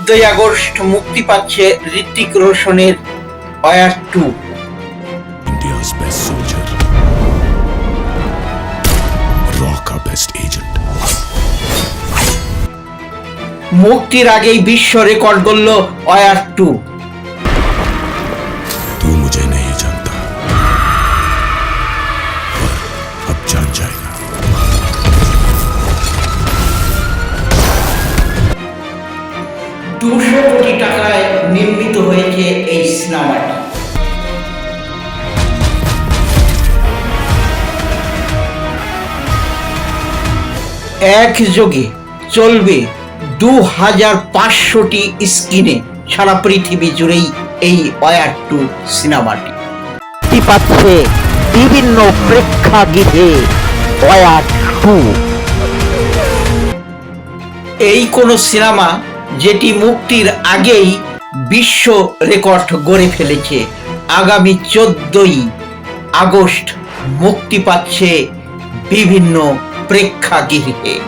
চোদ্দই আগস্ট মুক্তি পাচ্ছে ঋত্বিক রোশনের অয়ার টু. মুক্তির আগেই বিশ্ব রেকর্ড করল অয়ার টু দুশো কোটি টাকায় নির্মিত হয়েছে এই সিনেমাটি। একযোগে চলবে দু হাজার পাঁচশোটি স্ক্রিনে সারা পৃথিবী জুড়েই এই ওয়ার টু সিনেমাটি। পাচ্ছে বিভিন্ন প্রেক্ষাগৃহে ওয়ার টু। এই কোনো সিনেমা যেটি মুক্তির আগেই বিশ্ব রেকর্ড গড়ে ফেলেছে। আগামী চোদ্দই আগস্ট মুক্তি পাচ্ছে বিভিন্ন প্রেক্ষাগৃহে।